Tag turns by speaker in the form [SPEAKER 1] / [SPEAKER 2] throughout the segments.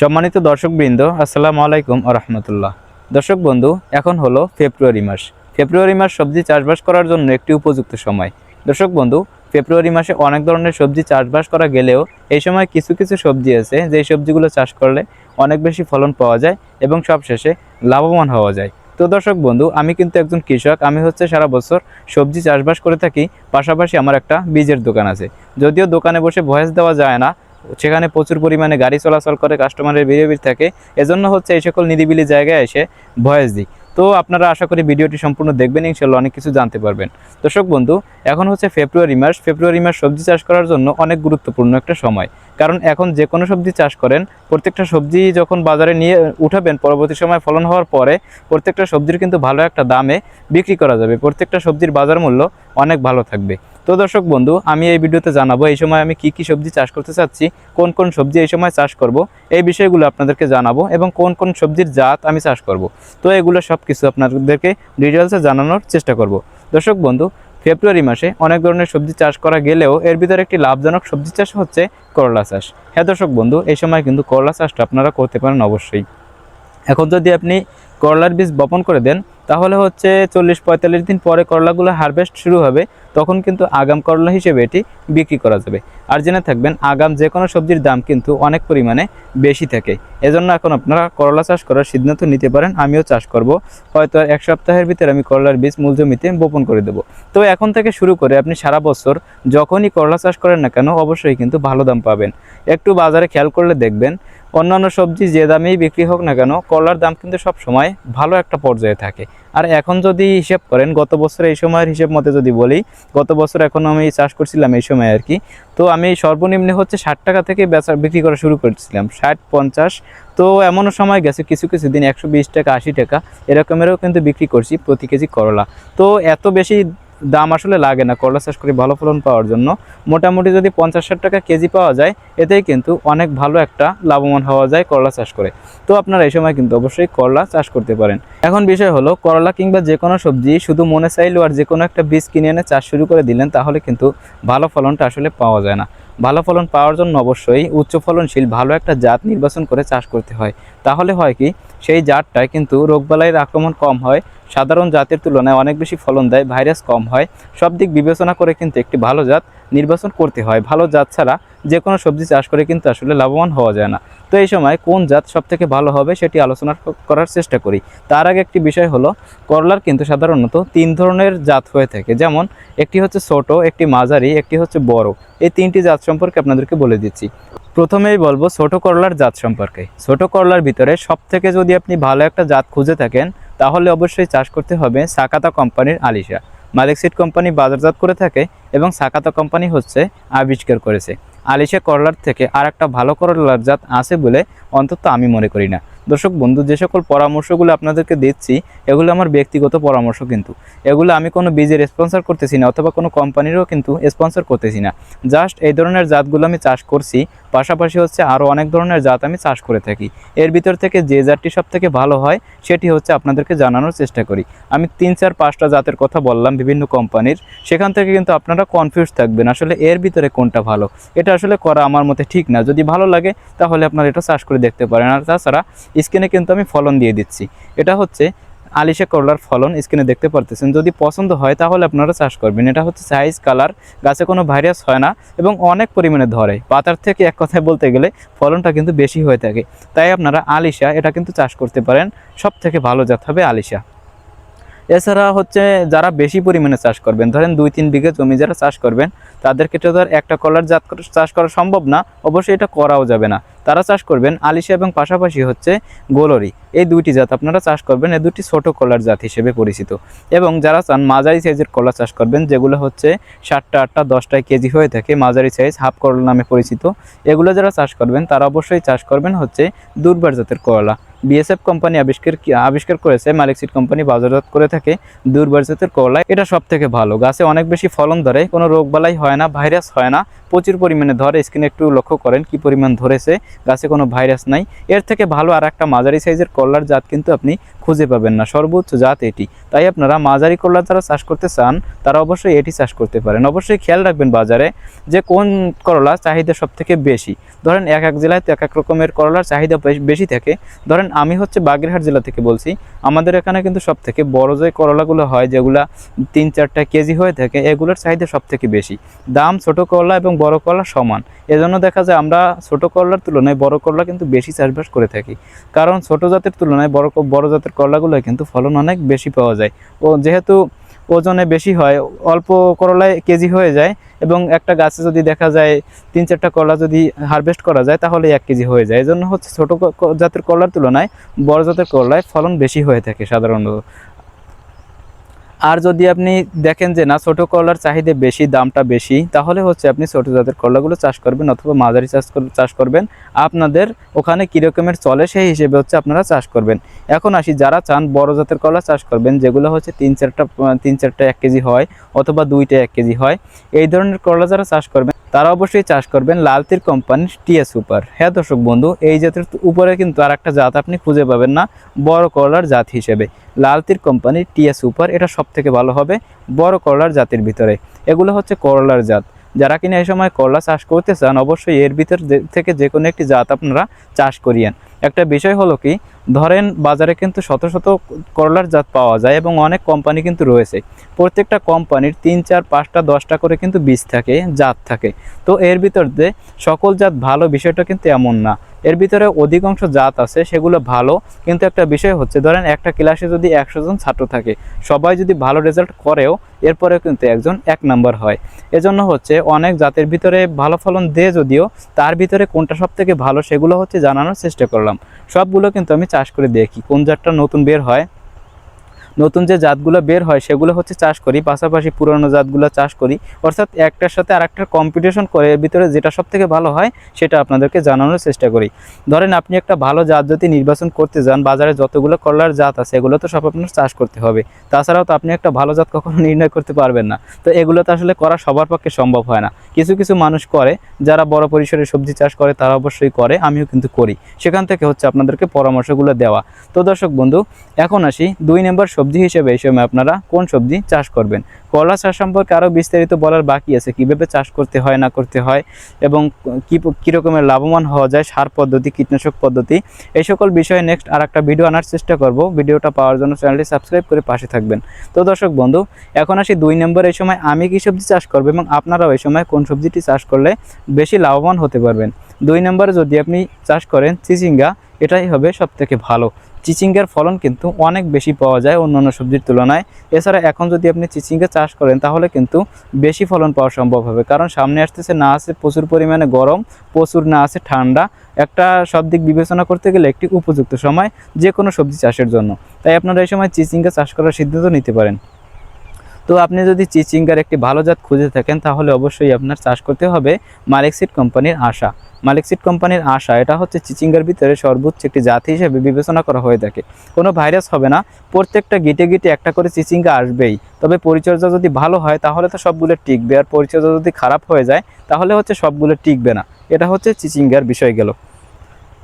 [SPEAKER 1] সম্মানিত দর্শকবৃন্দ, আসসালামু আলাইকুম রহমতুল্লাহ। দর্শক বন্ধু, এখন হলো ফেব্রুয়ারি মাস। ফেব্রুয়ারি মাস সবজি চাষবাস করার জন্য একটি উপযুক্ত সময়। দর্শক বন্ধু, ফেব্রুয়ারি মাসে অনেক ধরনের সবজি চাষবাস করা গেলেও এই সময় কিছু কিছু সবজি আছে, যেই সবজিগুলো চাষ করলে অনেক বেশি ফলন পাওয়া যায় এবং সবশেষে লাভবান হওয়া যায়। তো দর্শক বন্ধু, আমি কিন্তু একজন কৃষক, আমি হচ্ছে সারা বছর সবজি চাষবাস করে থাকি, পাশাপাশি আমার একটা বীজের দোকান আছে। যদিও দোকানে বসে ভয়েস দেওয়া যায় না সেখানে প্রচুর পরিমাণে গাড়ি চলাচল করে কাস্টমারের ভিড়ে থাকে। এজন্য হচ্ছে এই সকল নিরিবিলি জায়গায় এসে ভয়েস দিই। তো আপনারা আশা করি ভিডিওটি সম্পূর্ণ দেখবেন ইনশাল্লাহ অনেক কিছু জানতে পারবেন। দর্শক বন্ধু, এখন হচ্ছে ফেব্রুয়ারি মাস। ফেব্রুয়ারি মাস সবজি চাষ করার জন্য অনেক গুরুত্বপূর্ণ একটা সময়। কারণ এখন যে কোনো সবজি চাষ করেন, প্রত্যেকটা সবজি যখন বাজারে নিয়ে উঠাবেন, পরবর্তী সময় ফলন হওয়ার পরে প্রত্যেকটা সবজির কিন্তু ভালো একটা দামে বিক্রি করা যাবে। প্রত্যেকটা সবজির বাজার মূল্য অনেক ভালো থাকবে। তো দর্শক বন্ধু, আমি এই ভিডিওতে জানাব এই সময় আমি কি কি সবজি চাষ করতে চাচ্ছি, কোন কোন সবজি এই সময় চাষ করব, এই বিষয়গুলো আপনাদেরকে জানাব এবং কোন কোন সবজির জাত আমি চাষ করব। তো এগুলো সব কিছু আপনাদেরকে ডিটেলসে জানানোর চেষ্টা করব। দর্শক বন্ধু ফেব্রুয়ারি মাসে অনেক ধরনের সবজি চাষ করা গেলেও এর ভিতরে একটি লাভজনক সবজি চাষ হচ্ছে করলা চাষ। হ্যাঁ দর্শক বন্ধু, এই সময় কিন্তু করলা চাষটা আপনারা করতে পারেন অবশ্যই। এখন যদি আপনি করলার বীজ বপন করে দেন তাহলে হচ্ছে চল্লিশ পঁয়তাল্লিশ দিন পরে করলাগুলো হারভেস্ট শুরু হবে, তখন কিন্তু আগাম করলা হিসেবে এটি বিক্রি করা যাবে। আর জেনে থাকবেন, আগাম যে কোনো সবজির দাম কিন্তু অনেক পরিমাণে বেশি থাকে। এজন্য এখন আপনারা করলা চাষ করার সিদ্ধান্ত নিতে পারেন, আমিও চাষ করব। হয়তো এক সপ্তাহের ভিতরে আমি করলার বীজ মূল জমিতে বপন করে দেবো। তো এখন থেকে শুরু করে আপনি সারা বছর যখনই করলা চাষ করেন না কেন, অবশ্যই কিন্তু ভালো দাম পাবেন। একটু বাজারে খেয়াল করলে দেখবেন, অন্যান্য সবজি যে দামেই বিক্রি হোক না কেন, করলার দাম কিন্তু সব সময় ভালো একটা পর্যায়ে থাকে। আর এখন যদি হিসেব করেন, গত বছর এই সময়ের হিসেব মতে যদি বলি, গত বছর এখন আমি চাষ করছিলাম এই সময় আর কি। তো আমি সর্বনিম্ন হচ্ছে ষাট টাকা থেকে বেচা বিক্রি করা শুরু করেছিলাম, ষাট, পঞ্চাশ। তো এমনও সময় গেছে, কিছু কিছু দিন একশো বিশ টাকা, আশি টাকা, এরকমেরও কিন্তু বিক্রি করছি প্রতি কেজি করলা। তো এত বেশি দাম আসলে লাগে না। করলা চাষ করে ভালো ফলন পাওয়ার জন্য। মোটামুটি যদি পঞ্চাশ ষাট টাকা কেজি পাওয়া যায়, এতেই কিন্তু অনেক ভালো একটা লাভবান হওয়া যায় করলা চাষ করে। তো আপনারা এই সময় কিন্তু অবশ্যই করলা চাষ করতে পারেন। এখন বিষয় হলো, করলা কিংবা যে কোনো সবজি, শুধু মনে চাইলেও আর যে কোনো একটা বীজ কিনে এনে চাষ শুরু করে দিলেন, তাহলে কিন্তু ভালো ফলনটা আসলে পাওয়া যায় না। ভালো ফলন পাওয়ার জন্য অবশ্যই উচ্চ ফলনশীল ভালো একটা জাত নির্বাচন করে চাষ করতে হয়। তাহলে হয় কি, সেই জাতটায় কিন্তু রোগবালাইয়ের আক্রমণ কম হয়, সাধারণ জাতের তুলনায় অনেক বেশি ফলন দেয়, ভাইরাস কম হয়। সব দিক বিবেচনা করে কিন্তু একটি ভালো জাত নির্বাচন করতে হয়। ভালো জাত ছাড়া যে কোনো সবজি চাষ করে কিন্তু আসলে লাভবান হওয়া যায় না। তো এই সময় কোন জাত সব থেকে ভালো হবে সেটি আলোচনা করার চেষ্টা করি। তার আগে একটি বিষয় হলো, করলার কিন্তু সাধারণত তিন ধরনের জাত হয়ে থাকে। যেমন, একটি হচ্ছে ছোট, একটি মাঝারি, একটি হচ্ছে বড়। এই তিনটি জাত সম্পর্কে আপনাদেরকে বলে দিচ্ছি। প্রথমেই বলব ছোট করলার জাত সম্পর্কে। ছোট করলার ভিতরে সব থেকে যদি আপনি ভালো একটা জাত খুঁজে থাকেন, তাহলে অবশ্যই চাষ করতে হবে সাকাতা কোম্পানির আলিশা। মালিক সিট কোম্পানি বাজারজাত করে থাকে এবং সাকাতা কোম্পানি হচ্ছে আবিষ্কার করেছে। আলিশা করলার থেকে আর একটা ভালো করলার জাত আছে বলে অন্তত আমি মনে করি না। দর্শক বন্ধু, যে সকল পরামর্শগুলো আপনাদেরকে দিচ্ছি, এগুলো আমার ব্যক্তিগত পরামর্শ কিন্তু। এগুলো আমি কোনো বীজের স্পন্সর করতেছি না অথবা কোনো কোম্পানিরও কিন্তু স্পন্সর করতেছি না। জাস্ট এই ধরনের জাতগুলো আমি চাষ করছি, পাশাপাশি হচ্ছে আরও অনেক ধরনের জাত আমি চাষ করে থাকি। এর ভিতর থেকে যে জাতটি সব থেকে ভালো হয়, সেটি হচ্ছে আপনাদেরকে জানানোর চেষ্টা করি। আমি তিন, চার, পাঁচটা জাতের কথা বললাম বিভিন্ন কোম্পানির সেখান থেকে কিন্তু আপনারা কনফিউজ থাকবেন আসলে এর ভিতরে কোনটা ভালো। এটা আসলে করা আমার মতে ঠিক না। যদি ভালো লাগে, তাহলে আপনারা এটা চাষ করে দেখতে পারেন। আর তাছাড়া স্ক্রিনে কিন্তু আমি ফলন দিয়ে দিচ্ছি। এটা হচ্ছে আলিশা করলার ফলন স্ক্রিনে দেখতে পারতেছেন। যদি পছন্দ হয় তাহলে আপনারা চাষ করবেন। এটা হচ্ছে সাইজ কালার গাছে কোনো ভাইরাস হয় না এবং অনেক পরিমাণে ধরে। পাতার থেকে এক কথায় বলতে গেলে ফলনটা কিন্তু বেশি হয়ে থাকে। তাই আপনারা আলিশা এটা কিন্তু চাষ করতে পারেন। সব থেকে ভালো জাত হবে আলিশা। এছাড়া হচ্ছে যারা বেশি পরিমাণে চাষ করবেন, ধরেন দুই তিন বিঘে জমি যারা চাষ করবেন, তাদের ক্ষেত্রে ধর একটা কলার জাত চাষ করা সম্ভব না, অবশ্যই এটা করাও যাবে না। তারা চাষ করবেন আলিশা এবং পাশাপাশি হচ্ছে গোলরি। এই দুইটি জাত আপনারা চাষ করবেন এই দুটি ছোট কলার জাত হিসেবে পরিচিত। এবং যারা চান মাঝারি সাইজের কলা চাষ করবেন, যেগুলো হচ্ছে সাতটা, আটটা, দশটায় কেজি হয়ে থাকে, মাঝারি সাইজ হাফ করলা নামে পরিচিত, এগুলো যারা চাষ করবেন, তারা অবশ্যই চাষ করবেন হচ্ছে দুর্বার জাতের করলা বিএসএফ কোম্পানি আবিষ্কার আবিষ্কার করেছে, মালিক সিট কোম্পানি বাজারজাত করে থাকে দুর্বার জাতের করলা। এটা সব থেকে ভালো। গাছে অনেক বেশি ফলন ধরে, কোনো রোগবালাই হয় না, ভাইরাস হয় না। প্রচুর পরিমাণে ধরে স্ক্রিনে একটু লক্ষ্য করেন কি পরিমাণ ধরেছে। গাছে কোনো ভাইরাস নাই। এর থেকে ভালো আর একটা মাঝারি সাইজের করলার জাত কিন্তু আপনি খুঁজে পাবেন না। সর্বোচ্চ জাত এটি। তাই আপনারা মাঝারি করলা যারা চাষ করতে চান, তারা অবশ্যই এটি চাষ করতে পারেন। অবশ্যই খেয়াল রাখবেন বাজারে যে কোন করলা চাহিদা সব থেকে বেশি। ধরেন এক এক জেলায় তো এক এক রকমের করলার চাহিদা বেশি থাকে। ধরেন আমি হচ্ছে বাগেরহাট জেলা থেকে বলছি। আমাদের এখানে কিন্তু সব থেকে বড় যে করলাগুলো হয়, যেগুলা তিন চারটা কেজি হয়ে থাকে, এগুলোর চাহিদা সব থেকে বেশি। দাম ছোট করলা এবং বড় করলা সমান। এজন্য দেখা যায় আমরা ছোট করলার তুলনায় বড় করলা কিন্তু বেশি চাষবাস করে থাকি। কারণ ছোট জাতের তুলনায় বড় বড় জাতের করলাগুলো কিন্তু ফলন অনেক বেশি পাওয়া যায়। ও যেহেতু ওজনে বেশি হয়, অল্প করলায় কেজি হয়ে যায় এবং একটা গাছে যদি দেখা যায় তিন চারটা করলা যদি হারভেস্ট করা যায়, তাহলে এক কেজি হয়ে যায়। এই জন্য হচ্ছে ছোট জাতের করলার তুলনায় বড় জাতের করলায় ফলন বেশি হয়ে থাকে সাধারণত। আর যদি আপনি দেখেন যে না, ছোটো করলার চাহিদা বেশি, দামটা বেশি, তাহলে হচ্ছে আপনি ছোটো জাতের করলাগুলো চাষ করবেন অথবা মাঝারি চাষ চাষ করবেন। আপনাদের ওখানে কীরকমের চলে, সেই হিসেবে হচ্ছে আপনারা চাষ করবেন। এখন আসি, যারা চান বড় জাতের করলা চাষ করবেন, যেগুলো হচ্ছে তিন চারটা তিন চারটা এক কেজি হয় অথবা দুইটা এক কেজি হয়, এই ধরনের করলা যারা চাষ করবেন তারা অবশ্যই চাষ করবেন লালতির কোম্পানির টিয়া সুপার হ্যাঁ দর্শক বন্ধু, এই জাতের উপরে কিন্তু আর একটা জাত আপনি খুঁজে পাবেন না, বড় করলার জাত হিসেবে। লালতির কোম্পানির টিয়া সুপার এটা সব থেকে ভালো হবে বড় করলার জাতের ভিতরে। এগুলো হচ্ছে করলার জাত। যারা কিনা এই সময় করলা চাষ করতে চান, অবশ্যই এর ভিতর থেকে যে কোনো একটি জাত আপনারা চাষ করিয়েন। একটা বিষয় হলো কি, ধরেন বাজারে কিন্তু শত শত করলার জাত পাওয়া যায় এবং অনেক কোম্পানি কিন্তু রয়েছে। প্রত্যেকটা কোম্পানির তিন, চার, পাঁচটা, দশটা করে কিন্তু বীজ থাকে, জাত থাকে। তো এর ভিতর যে সকল জাত ভালো বিষয়টা কিন্তু এমন না। এর ভিতরে অধিকাংশ জাত আছে, সেগুলো ভালো। কিন্তু একটা বিষয় হচ্ছে, ধরেন একটা ক্লাসে যদি একশো জন ছাত্র থাকে, সবাই যদি ভালো রেজাল্ট করেও এরপরে কিন্তু একজন এক নাম্বার হয়। এজন্য হচ্ছে অনেক জাতের ভিতরে ভালো ফলন দেয় যদিও, তার ভিতরে কোনটা সব থেকে ভালো সেগুলো হচ্ছে জানানোর চেষ্টা করলাম। সবগুলো কিন্তু আমি চাষ করে দেখি। কোন জাতটা নতুন বের হয় নতুন যে জাতগুলো বের হয়, সেগুলো হচ্ছে চাষ করি, পাশাপাশি পুরনো জাতগুলো চাষ করি। অর্থাৎ একটার সাথে আরেকটার কম্পিটিশন করে এর ভিতরে যেটা সব থেকে ভালো হয়, সেটা আপনাদেরকে জানানোর চেষ্টা করি। ধরেন আপনি একটা ভালো জাত যদি নির্বাচন করতে যান, বাজারে যতগুলো করলার জাত আছে, এগুলো তো সব আপনার চাষ করতে হবে। তাছাড়াও তো আপনি একটা ভালো জাত কখনো নির্ণয় করতে পারবেন না। তো এগুলো তো আসলে করা সবার পক্ষে সম্ভব হয় না। কিছু কিছু মানুষ করে, যারা বড় পরিসরে সবজি চাষ করে, তারা অবশ্যই করে, আমিও কিন্তু করি। সেখান থেকে হচ্ছে আপনাদেরকে পরামর্শগুলো দেওয়া। তো দর্শক বন্ধু, এখন আসি দুই নম্বর সবজি হিসেবে এই সময় আপনারা কোন সবজি চাষ করবেন? করলা চাষ সম্পর্কে আরও বিস্তারিত বলার বাকি আছে। কীভাবে চাষ করতে হয়, না করতে হয় এবং কী কী রকমের লাভবান হওয়া যায়, সার পদ্ধতি, কীটনাশক পদ্ধতি, এই সকল বিষয়ে নেক্সট আর একটা ভিডিও আনার চেষ্টা করব। ভিডিওটা পাওয়ার জন্য চ্যানেলটি সাবস্ক্রাইব করে পাশে থাকবেন। তো দর্শক বন্ধু, এখন আসি দুই নম্বর। এই সময় আমি কী সবজি চাষ করব এবং আপনারাও এই সময় কোন সবজিটি চাষ করলে বেশি লাভবান হতে পারবেন? দুই নম্বরে যদি আপনি চাষ করেন, চিচিঙ্গা এটাই হবে সব থেকে ভালো। চিচিঙ্গার ফলন কিন্তু অনেক বেশি পাওয়া যায় অন্যান্য সবজির তুলনায়। এছাড়া এখন যদি আপনি চিচিঙ্গা চাষ করেন, তাহলে কিন্তু বেশি ফলন পাওয়া সম্ভব হবে। কারণ সামনে আসতেছে, না আছে প্রচুর পরিমাণে গরম, প্রচুর না আছে ঠান্ডা। একটা সব দিক বিবেচনা করতে গেলে একটি উপযুক্ত সময় যে কোনো সবজি চাষের জন্য। তাই আপনারা এই সময় চিচিঙ্গা চাষ করার সিদ্ধান্ত নিতে পারেন। তো আপনি যদি চিচিঙ্গার একটি ভালো জাত খুঁজে থাকেন, তাহলে অবশ্যই আপনার চাষ করতে হবে মালিক সিড কোম্পানির আশা। মালিক সিড কোম্পানির আশা, এটা হচ্ছে চিচিঙ্গার ভিতরে সর্বোচ্চ একটি জাত হিসেবে বিবেচনা করা হয়ে থাকে। কোনো ভাইরাস হবে না, প্রত্যেকটা গিটে গিটে একটা করে চিচিঙ্গা আসবেই। তবে পরিচর্যা যদি ভালো হয়, তাহলে তো সবগুলো টিকবে। আর পরিচর্যা যদি খারাপ হয়ে যায়, তাহলে হচ্ছে সবগুলো টিকবে না। এটা হচ্ছে চিচিঙ্গার বিষয় গেল।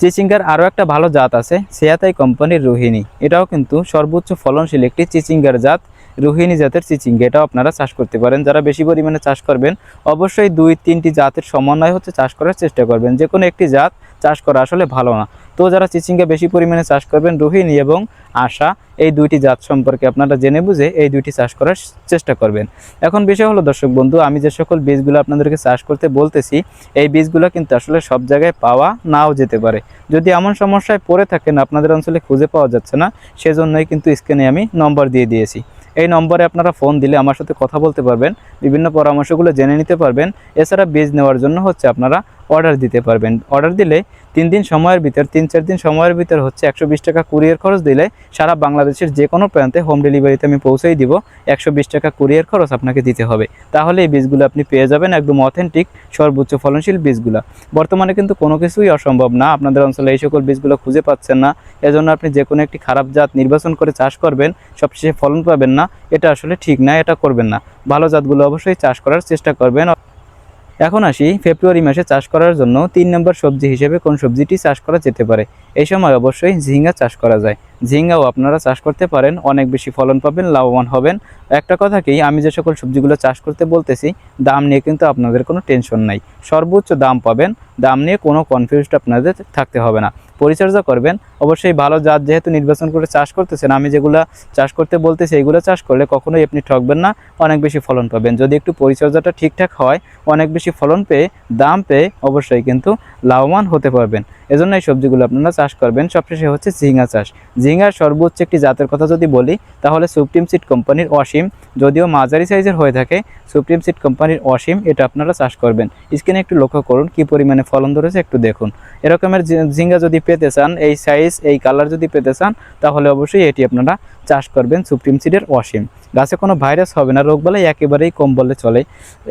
[SPEAKER 1] চিচিঙ্গার আরও একটা ভালো জাত আছে, সেয়াতাই কোম্পানির রোহিণী। এটাও কিন্তু সর্বোচ্চ ফলনশীল একটি চিচিঙ্গার জাত। রোহিণী জাতের চিচিঙ্গা এটাও আপনারা চাষ করতে পারেন। যারা বেশি পরিমাণে চাষ করবেন, অবশ্যই দুই তিনটি জাতের সমন্বয় হচ্ছে চাষ করার চেষ্টা করবেন। যে কোনো একটি জাত চাষ করা আসলে ভালো না। তো যারা চিচিঙ্গা বেশি পরিমাণে চাষ করবেন, রোহিণী এবং আশা, এই দুইটি জাত সম্পর্কে আপনারা জেনে বুঝে এই দুইটি চাষ করার চেষ্টা করবেন। এখন বিষয় হলো, দর্শক বন্ধু, আমি যে সকল বীজগুলো আপনাদেরকে চাষ করতে বলতেছি, এই বীজগুলো কিন্তু আসলে সব জায়গায় পাওয়া নাও যেতে পারে। যদি এমন সমস্যায় পড়ে থাকেন, আপনাদের অঞ্চলে খুঁজে পাওয়া যাচ্ছে না, সেজন্যই কিন্তু স্ক্রিনে আমি নম্বর দিয়ে দিয়েছি। এই নম্বরে আপনারা ফোন দিলে আমার সাথে কথা বলতে পারবেন, বিভিন্ন পরামর্শগুলো জেনে নিতে পারবেন। এছাড়া বীজ নেওয়ার জন্য হচ্ছে আপনারা অর্ডার দিতে পারবেন। অর্ডার দিলে তিন দিন সময়ের ভিতর, তিন চার দিন সময়ের ভিতর হচ্ছে একশো বিশ টাকা কুরিয়ার খরচ দিলে সারা বাংলাদেশের যে কোনো প্রান্তে হোম ডেলিভারিতে আমি পৌঁছেই দিব। একশো বিশ টাকা কুরিয়ার খরচ আপনাকে দিতে হবে। তাহলে এই বীজগুলো আপনি পেয়ে যাবেন একদম অথেন্টিক সর্বোচ্চ ফলনশীল বীজগুলো। বর্তমানে কিন্তু কোনো কিছুই অসম্ভব না। আপনাদের অঞ্চলে এই সকল বীজগুলো খুঁজে পাচ্ছেন না। এজন্য আপনি যে কোনো একটি খারাপ জাত নির্বাচন করে চাষ করবেন, সবশেষে ফলন পাবেন না। এটা আসলে ঠিক না, এটা করবেন না। ভালো জাতগুলো অবশ্যই চাষ করার চেষ্টা করবেন। এখন আসি ফেব্রুয়ারি মাসে চাষ করার জন্য তিন নম্বর সবজি হিসেবে কোন সবজিটি চাষ করা যেতে পারে? এই সময় অবশ্যই ঝিঙ্গা চাষ করা যায়। ঝিঙ্গাও আপনারা চাষ করতে পারেন, অনেক বেশি ফলন পাবেন, লাভবান হবেন। একটা কথা কি, আমি যে সকল সবজিগুলো চাষ করতে বলতেছি, দাম নিয়ে কিন্তু আপনাদের কোনো টেনশন নাই। সর্বোচ্চ দাম পাবেন, দাম নিয়ে কোনো কনফিউজড আপনাদের থাকতে হবে না। পরিচর্যা করবেন, অবশ্যই ভালো জাত যেহেতু নির্বাচন করে চাষ করতেছেন, আমি যেগুলো চাষ করতে বলতেছি, এগুলো চাষ করলে কখনোই আপনি ঠকবেন না, অনেক বেশি ফলন পাবেন। যদি একটু পরিচর্যাটা ঠিকঠাক হয়, অনেক বেশি ফলন পেয়ে, দাম পেয়ে অবশ্যই কিন্তু লাভবান হতে পারবেন। এজন্য এই সবজিগুলো আপনারা চাষ করবেন, সবশেষে হচ্ছে ঝিঙ্গা চাষ। ঝিঙ্গার সর্বোচ্চ একটি জাতের কথা যদি বলি, তাহলে সুপ্রিম সিট কোম্পানির অসীম, যদিও মাঝারি সাইজের হয়ে থাকে সুপ্রিম সিট কোম্পানির অসীম, এটা আপনারা চাষ করবেন। স্ক্রিনে একটু লক্ষ্য করুন, কি পরিমাণে ফলন ধরেছে একটু দেখুন। এরকমের ঝিঙ্গা যদি পেতে চান, এই সাইজ এই কালার যদি পেতে চান, তাহলে অবশ্যই এটি আপনারা চাষ করবেন সুপ্রিম সিডের অসীম গাছে কোনো ভাইরাস হবে না রোগবালাই একেবারেই কম বললে চলে,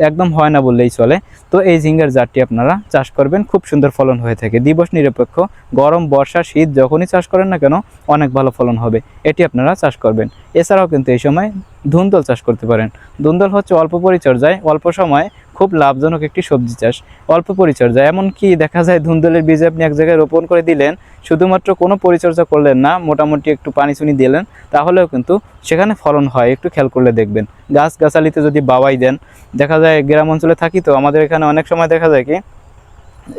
[SPEAKER 1] একদম হয় না বললেই চলে। তো এই ঝিঙ্গার জাতটি আপনারা চাষ করবেন, খুব সুন্দর ফলন হয়ে থাকে। দিবস নিরপেক্ষ, গরম, বর্ষা, শীত, যখনই চাষ করেন না কেন, অনেক ভালো ফলন হবে। এটি আপনারা চাষ করবেন। এছাড়াও কিন্তু এই সময় ধুন্দল চাষ করতে পারেন। ধুন্দল হচ্ছে অল্প পরিচর্যায়, অল্প সময়ে খুব লাভজনক একটি সবজি চাষ। অল্প পরিচর্যা এমনকি দেখা যায় ধুন্দলের বীজ আপনি এক জায়গায় রোপণ করে দিলেন, শুধুমাত্র কোনো পরিচর্যা করলেন না, মোটামুটি একটু পানি চুনি দিলেন, তাহলেও কিন্তু সেখানে ফলন হয়, একটু খেয়াল করলে দেখবেন। গাছ গাছালিতে যদি বাবাই দেন, দেখা যায় গ্রাম অঞ্চলে থাকি তো, আমাদের এখানে অনেক সময় দেখা যায় কি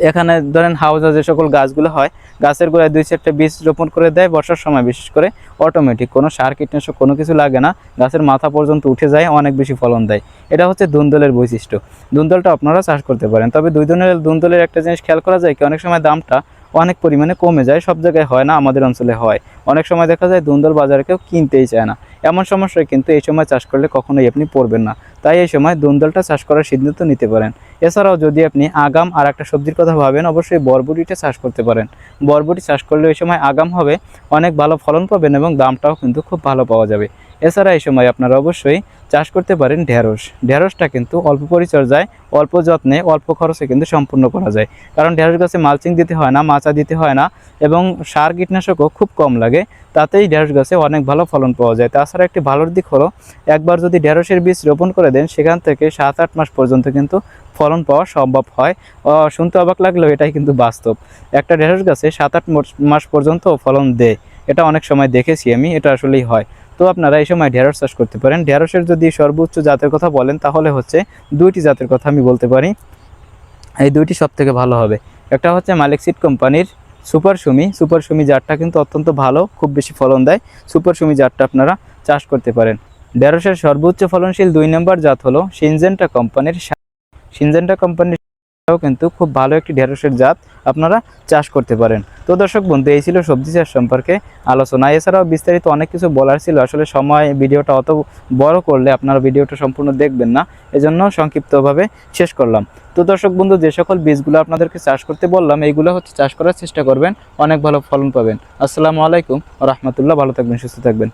[SPEAKER 1] এখানে ধরেন হাউজা যে সকল গাছগুলো হয়, গাছের গোড়ায় দুই চারটে বীজ রোপণ করে দেয় বর্ষার সময়, বিশেষ করে অটোমেটিক কোনো সার, কীটনাশক, কোনো কিছু লাগে না, গাছের মাথা পর্যন্ত উঠে যায়, অনেক বেশি ফলন দেয়। এটা হচ্ছে দুন্দলের বৈশিষ্ট্য। দুন্দলটা আপনারা চাষ করতে পারেন। তবে দুই ধরনের দুন্দলের একটা জিনিস খেয়াল করা যায় কি, অনেক সময় দামটা অনেক পরিমাণে কমে যায়, সব জায়গায় হয় না, আমাদের অঞ্চলে হয়। অনেক সময় দেখা যায় দুন্দল বাজারে কেউ কিনতেই চায় না। এমন সমস্যায় কিন্তু এই সময় চাষ করলে কখনোই আপনি পড়বেন না। তাই এই সময় দুন্দলটা চাষ করার সিদ্ধান্ত নিতে পারেন। এছাড়াও যদি আপনি আগাম আর একটা সবজির কথা ভাবেন, অবশ্যই বরবটিটা চাষ করতে পারেন। বরবটি চাষ করলে ওই সময় আগাম হবে, অনেক ভালো ফলন পাবেন এবং দামটাও কিন্তু খুব ভালো পাওয়া যাবে। এছাড়া এই সময় আপনারা অবশ্যই চাষ করতে পারেন ঢেঁড়স। ঢেঁড়সটা কিন্তু অল্প পরিচর্যায়, অল্প যত্নে, অল্প খরচে কিন্তু সম্পূর্ণ করা যায়। কারণ ঢেঁড়স গাছে মালচিং দিতে হয় না, মাচা দিতে হয় না এবং সার কীটনাশকও খুব কম লাগে। তাতেই ঢেঁড়স গাছে অনেক ভালো ফলন পাওয়া যায়। তাছাড়া একটি ভালোর দিক হলো, একবার যদি ঢেঁড়সের বীজ রোপণ করে দেন, সেখান থেকে সাত আট মাস পর্যন্ত কিন্তু ফলন পাওয়া সম্ভব হয়। শুনতে অবাক লাগলেও এটাই কিন্তু বাস্তব। একটা ঢেঁড়স গাছে সাত আট মাস পর্যন্ত ফলন দেয়। এটা অনেক সময় দেখেছি আমি, এটা আসলেই হয়। তো আপনারা এই সময় ঢেঁড়স চাষ করতে পারেন। ঢেঁড়সের যদি সর্বোচ্চ জাতের কথা বলেন, তাহলে হচ্ছে দুইটি জাতের কথা আমি বলতে পারি। এই দুইটি সব থেকে ভালো হবে। একটা হচ্ছে মালিক সিট কোম্পানির সুপার সুমি সুপার সুমি জাতটা কিন্তু অত্যন্ত ভালো, খুব বেশি ফলন দেয়। সুপার সুমি জাতটা আপনারা চাষ করতে পারেন। ঢেঁড়সের সর্বোচ্চ ফলনশীল দুই নম্বর জাত হলো সিনজেন্টা কোম্পানির সিনজেন্টা কোম্পানির সাও কিন্তু খুব ভালো একটি ঢেঁড়সের জাত আপনারা চাষ করতে পারেন। তো দর্শক বন্ধু, এই ছিল সবজি চাষ সম্পর্কে আলোচনা। এছাড়াও বিস্তারিত অনেক কিছু বলার ছিল, আসলে সময়, ভিডিওটা অত বড় করলে আপনারা ভিডিওটা সম্পূর্ণ দেখবেন না, এজন্য সংক্ষিপ্তভাবে শেষ করলাম। তো দর্শক বন্ধু, যে সকল বীজগুলো আপনাদেরকে চাষ করতে বললাম এইগুলো হচ্ছে চাষ করার চেষ্টা করবেন, অনেক ভালো ফলন পাবেন। আসসালামু আলাইকুম, রহমতুল্লাহ, ভালো থাকবেন, সুস্থ থাকবেন।